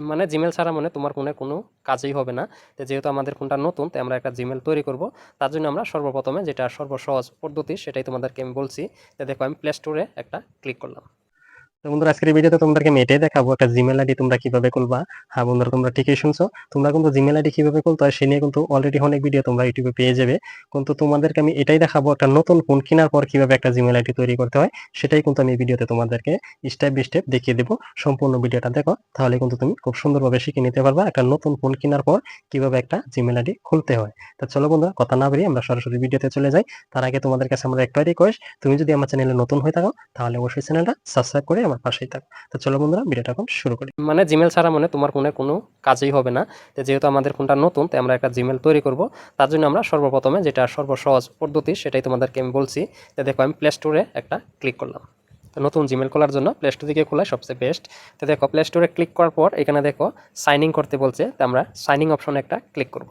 মানে জিমেল ছাড়া মানে তোমার ফোনে কোনো কাজই হবে না। তো যেহেতু আমাদের কোনটা নতুন তো আমরা একটা জিমেল তৈরি করব। তার জন্য আমরা সর্বপ্রথমে যেটা সর্বসহজ পদ্ধতি, সেটাই তোমাদেরকে আমি বলছি। তো দেখো, আমি প্লে স্টোরে একটা ক্লিক করলাম। তো বন্ধুরা, আজকের ভিডিওতে তোমাদেরকে এটাই দেখাবো। একটা জিমেল আইডি তোমরা কীভাবে হ্যাঁ বন্ধুরা, তোমরা ঠিকই শুনছো। তোমরা কিন্তু জিমেল আইডি কীভাবে সে নিয়ে কিন্তু অলরেডি অনেক ভিডিও তোমরা ইউটিউবে পেয়ে যাবে। কিন্তু তোমাদেরকে আমি এটাই দেখাবো, একটা নতুন ফোন কেনার পর কীভাবে একটা জিমেল আইডি তৈরি করতে হয়, সেটাই কিন্তু আমি ভিডিওতে তোমাদেরকে স্টেপ বাই স্টেপ দেখিয়ে দেবো। সম্পূর্ণ ভিডিওটা দেখো, তাহলে কিন্তু তুমি খুব সুন্দরভাবে শিখে নিতে পারবা, একটা নতুন ফোন কেনার পর কীভাবে একটা জিমেল আইডি খুলতে হয়। তো চলো বন্ধুরা, কথা না বেরিয়ে আমরা সরাসরি ভিডিওতে চলে যাই। তার আগে তোমাদের কাছে আমরা একটা রিকোয়েস্ট তুমি যদি আমার চ্যানেলে নতুন হয়ে থাকো, তাহলে অবশ্যই চ্যানেলটা সাবস্ক্রাইব করে আমার পাশেই থাকো। তো চলো বন্ধুরা, ভিডিওটা এখন শুরু করি। মানে জিমেল ছাড়া মানে তোমার ফোনে কোনো কাজই হবে না। তো যেহেতু আমাদের ফোনটা নতুন, তাই আমরা একটা জিমেল তৈরি করব। তার জন্য আমরা সর্বপ্রথমে যেটা সর্বসহজ পদ্ধতি, সেটাই তোমাদেরকে আমি বলছি। তো দেখো, আমি প্লে স্টোরে একটা ক্লিক করলাম। তো নতুন জিমেল খোলার জন্য প্লে স্টোর থেকে খোলা সবচেয়ে বেস্ট তো দেখো প্লে স্টোরে ক্লিক করার পর এখানে দেখো সাইন ইন করতে বলছে। তো আমরা সাইনিং অপশনে একটা ক্লিক করব।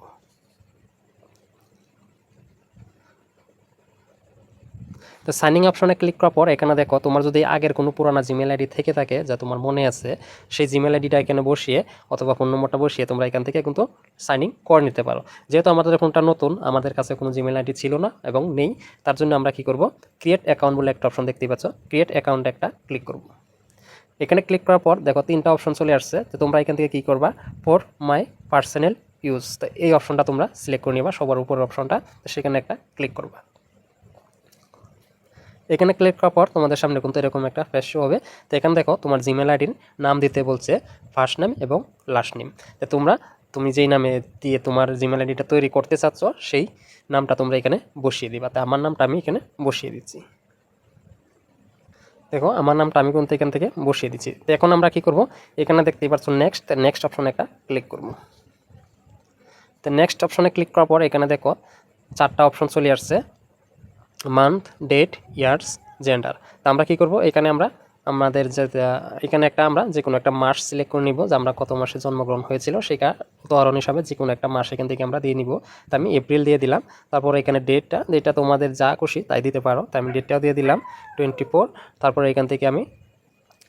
তো সাইনিং অপশনে ক্লিক করার পর এখানে দেখো, তোমার যদি আগের কোনো পুরানা জিমেল আইডি থেকে থাকে, যা তোমার মনে আছে, সেই জিমেল আইডিটা এখানে বসিয়ে অথবা ফোন নম্বরটা বসিয়ে তোমরা এখান থেকে কিন্তু সাইনিং করে নিতে পারো। যেহেতু আমাদের ফোনটা নতুন, আমাদের কাছে কোনো জিমেল আইডি ছিল না এবং নেই, তার জন্য আমরা কি করব? ক্রিয়েট অ্যাকাউন্ট বলে একটা অপশন দেখতে পাচ্ছ। ক্রিয়েট অ্যাকাউন্ট একটা ক্লিক করব। এখানে ক্লিক করার পর দেখো, তিনটা অপশন চলে আসছে। তো তোমরা এখান থেকে কি করবা? ফর মাই পার্সোনাল ইউজ তো এই অপশনটা তোমরা সিলেক্ট করে নিবা, সবার উপরের অপশনটা সেখানে একটা ক্লিক করবা। এখানে ক্লিক করার পর তোমাদের সামনে কিন্তু এরকম একটা ফেস শো হবে। তো এখানে দেখো, তোমার জিমেল আইডির নাম দিতে বলছে ফার্স্ট নেম এবং লাস্ট নেম তো তোমরা, তুমি যেই নামে দিয়ে তোমার জিমেল আইডিটা তৈরি করতে চাচ্ছ, সেই নামটা তোমরা এখানে বসিয়ে দিবা। তো আমার নামটা আমি এখানে বসিয়ে দিচ্ছি। দেখো, আমার নামটা আমি কিন্তু এখান থেকে বসিয়ে দিচ্ছি। তো এখন আমরা কি করব? এখানে দেখতেই পাচ্ছ নেক্সট নেক্সট অপশনে একটা ক্লিক করব। তো নেক্সট অপশনে ক্লিক করার পর এখানে দেখো, চারটা অপশন চলে আসছে। মান্থ ডেট ইয়ার্স জেন্ডার তো আমরা কী করব? এখানে আমরা আমাদের যে এখানে একটা আমরা যে কোনো একটা মাস সিলেক্ট করে নিব, যে আমরা কত মাসে জন্মগ্রহণ হয়েছিল, সেটা উদাহরণ হিসাবে যে কোনো একটা মাস এখান থেকে আমরা দিয়ে নিব। তা আমি এপ্রিল দিয়ে দিলাম। তারপর এখানে ডেটটা ডেটটা তোমাদের যা খুশি তাই দিতে পারো। তাই আমি ডেটটাও দিয়ে দিলাম টোয়েন্টি ফোর তারপরে এখান থেকে আমি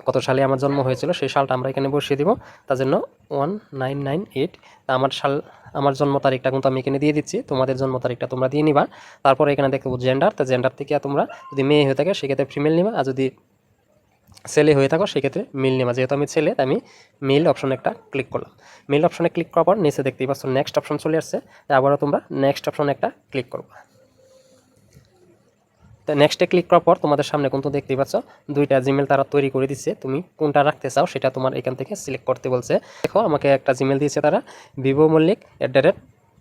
কত সালে আমার জন্ম হয়েছিল, সেই সালটা আমরা এখানে বসিয়ে দিব। তার জন্য ওয়ান নাইন নাইন এইট তা আমার সাল, আমার জন্ম তারিখটা কিন্তু আমি এখানে দিয়ে দিচ্ছি, তোমাদের জন্ম তারিখটা তোমরা দিয়ে নিবা। তারপরে এখানে দেখব জেন্ডার তা জেন্ডার থেকে তোমরা যদি মেয়ে হয়ে থাকে, সেক্ষেত্রে ফিমেল নিবা, আর যদি ছেলে হয়ে থাকো, সেক্ষেত্রে মিল নেবা। যেহেতু আমি ছেলে, তাই আমি মিল অপশনে একটা ক্লিক করলাম। মিল অপশনে ক্লিক করার পর নিচে দেখতেই পাচ্ছ নেক্সট অপশন চলে আসছে আবারও তোমরা নেক্সট অপশনে একটা ক্লিক করবা। তো নেক্সটে ক্লিক করার পর তোমাদের সামনে কিন্তু দেখতেই পাচ্ছ, দুইটা জিমেল তারা তৈরি করে দিচ্ছে। তুমি কোনটা রাখতে চাও সেটা তোমার এখান থেকে সিলেক্ট করতে বলছে। দেখো, আমাকে একটা জিমেল দিয়েছে তারা Vivo Mallick at the rate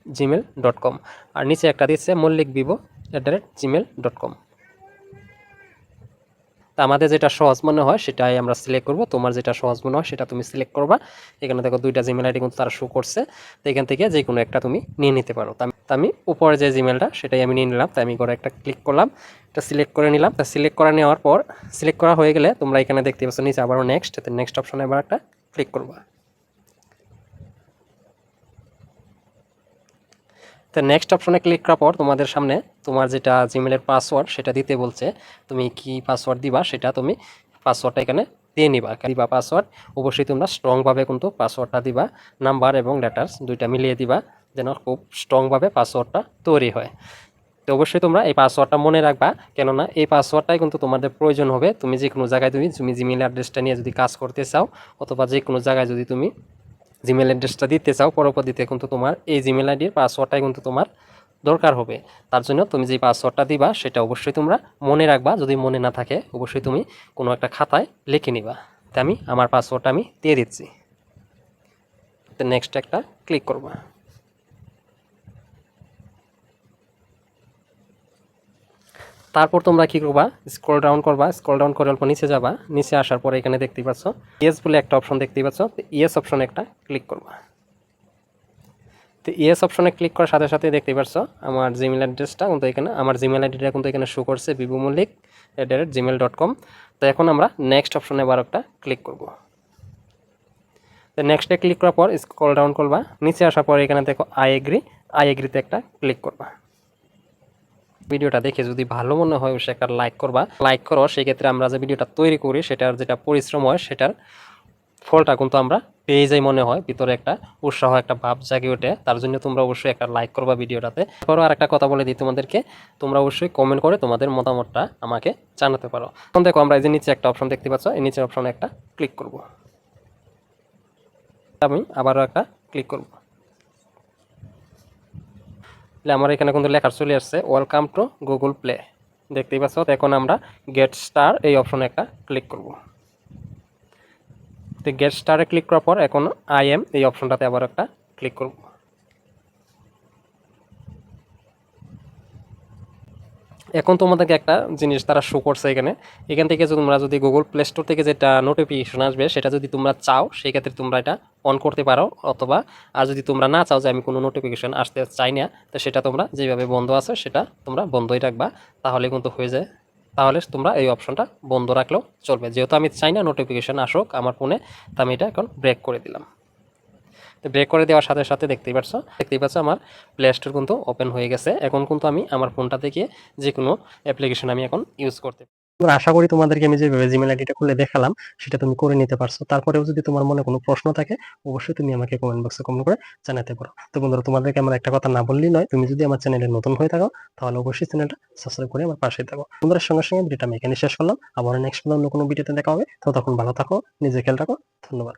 Gmail dot com আর নিচে একটা দিচ্ছে Mallick Vivo at the rate Gmail dot com তা আমাদের যেটা সহজ মনে হয় সেটাই আমরা সিলেক্ট করব। তোমার যেটা সহজ মনে হয় সেটা তুমি সিলেক্ট করবা। এখানে দেখো দুইটা জিমেল আইডি কিন্তু তারা শো করছে। তো এখান থেকে যে কোনো একটা তুমি নিয়ে নিতে পারো। তা আমি- তা উপরে যে জিমেলটা সেটাই আমি নিয়ে নিলাম। তাই আমি করে একটা ক্লিক করলাম। এটা সিলেক্ট করে নিলাম। তা সিলেক্ট করে নেওয়ার পর সিলেক্ট করা হয়ে গেলে তোমরা এখানে দেখতে পাচ্ছ, নিচে আবারও নেক্সট নেক্সট অপশানে আবার একটা ক্লিক করবা। তো নেক্সট অপশনে ক্লিক করার পর, তোমাদের সামনে তোমার যেটা জিমেলের পাসওয়ার্ড সেটা দিতে বলছে। তুমি কি পাসওয়ার্ড দিবা, সেটা তুমি পাসওয়ার্ডটা এখানে দিয়ে নিবা। দিবা পাসওয়ার্ড অবশ্যই তোমরা স্ট্রংভাবে কিন্তু পাসওয়ার্ডটা দিবা। নাম্বার এবং লেটার্স দুইটা মিলিয়ে দিবা। যেন খুব স্ট্রংভাবে পাসওয়ার্ডটা তৈরি হয়। তো অবশ্যই তোমরা এই পাসওয়ার্ডটা মনে রাখবা, কেননা এই পাসওয়ার্ডটাই কিন্তু তোমাদের প্রয়োজন হবে। তুমি যে কোনো জায়গায় তুমি তুমি জিমেল অ্যাড্রেসটা নিয়ে যদি কাজ করতে চাও, অথবা যে কোনো জায়গায় যদি তুমি জিমেল অ্যাড্রেসটা দিতে চাও, পরবর্তীতে কিন্তু তোমার এই জিমেল আইডির পাসওয়ার্ডটাই কিন্তু তোমার দরকার হবে। তার জন্য তুমি যে পাসওয়ার্ডটা দিবা, সেটা অবশ্যই তোমরা মনে রাখবা। যদি মনে না থাকে, অবশ্যই তুমি কোনো একটা খাতায় লিখে নিবা। তো আমি, আমার পাসওয়ার্ডটা আমি দিয়ে দিচ্ছি। তো নেক্সট একটা ক্লিক করবা। তারপর তোমরা কি করবা? স্ক্রল ডাউন করবা। স্ক্রল ডাউন করে অল্প নিচে যাবা। নিচে আসার পরে এখানে দেখতেই পাচ্ছ। ইয়েস বলে একটা অপশন দেখতেই পাচ্ছ। ইয়েস অপশনে একটা ক্লিক করবা। তো ইয়েস অপশনে ক্লিক করার সাথে সাথে দেখতেই পাচ্ছ, আমার জিমেল অ্যাড্রেসটা কিন্তু এখানে, আমার জিমেল আইডিটা কিন্তু এখানে শো করছে Bibu Mallick at the rate Gmail dot com তো এখন আমরা নেক্সট অপশনে আবার একটা ক্লিক করব। তো নেক্সটে ক্লিক করার পর স্ক্রল ডাউন করবা। নিচে আসার পর এখানে দেখো আই এগ্রি আই এগ্রিতে একটা ক্লিক করবা। ভিডিওটা দেখে যদি ভালো মনে হয় অবশ্যই একটা লাইক করবা। লাইক করো, সেক্ষেত্রে আমরা যে ভিডিওটা তৈরি করি, সেটার যেটা পরিশ্রম হয়, সেটার ফলটা কিন্তু আমরা পেয়ে যাই মনে হয়। ভিতরে একটা উৎসাহ, একটা ভাব জাগে ওঠে। তার জন্য তোমরা অবশ্যই একটা লাইক করবা ভিডিওটাতে। তারপরও আর একটা কথা বলে দিই তোমাদেরকে। তোমরা অবশ্যই কমেন্ট করে তোমাদের মতামতটা আমাকে জানাতে পারো। এখন দেখো, আমরা এই যে নিচে একটা অপশন দেখতে পাচ্ছ। এই নিচের অপশনে একটা ক্লিক করব। আমি আবারও একটা ক্লিক করব। তাহলে আমার এখানে কিন্তু লেখা চলে আসছে ওয়েলকাম টু গুগল প্লে দেখতেই পাচ্ছ এখন আমরা গেট স্টার এই অপশনে একটা ক্লিক করব। তো গেট স্টারে ক্লিক করার পর এখন আই এম এই অপশনটাতে আবার একটা ক্লিক করব। এখন তোমাদেরকে একটা জিনিস তারা শো করছে এখানে। এখান থেকে তোমরা যদি গুগল প্লে স্টোর থেকে যেটা নোটিফিকেশন আসবে, সেটা যদি তোমরা চাও সেই ক্ষেত্রে তোমরা এটা অন করতে পারো অথবা, আর যদি তোমরা না চাও যে আমি কোনো নোটিফিকেশন আসতে চাই না, তো সেটা তোমরা যেভাবে বন্ধ আছে, সেটা তোমরা বন্ধই রাখবা। তাহলে কিন্তু হয়ে যায়। তাহলে তোমরা এই অপশনটা বন্ধ রাখলেও চলবে। যেহেতু আমি চাই না নোটিফিকেশন আসুক আমার ফোনে তো আমি এটা এখন ব্রেক করে দিলাম। তো ব্রেক করে দেওয়ার সাথে সাথে দেখতেই পাচ্ছ দেখতেই পাচ্ছ আমার প্লে স্টোর কিন্তু ওপেন হয়ে গেছে। এখন কিন্তু আমি আমার ফোনটা থেকে যে কোনো অ্যাপ্লিকেশন আমি এখন ইউজ করতে। আশা করি তোমাদেরকে আমি যেভাবে জিমেল আইডিটা খুলে দেখালাম, সেটা তুমি করে নিতে পারছ। তারপরেও যদি তোমার মনে কোনো প্রশ্ন থাকে, অবশ্যই তুমি আমাকে কমেন্ট বক্সে কমেন্ট করে জানাতে পারো। তো বন্ধুরা, তোমাদেরকে আমার একটা কথা না বললেই নয়, তুমি যদি আমার চ্যানেলে নতুন হয়ে থাকো, তাহলে অবশ্যই চ্যানেলটা সাবস্ক্রাইব করে আমার পাশে থাকো। বন্ধুদের সঙ্গে সঙ্গে ভিডিওটা আমি এখানে শেষ করলাম। আবার নেক্সট অন্য কোনো ভিডিওতে দেখা হবে। তো তখন ভালো থাকো, নিজে খেয়াল রাখো। ধন্যবাদ।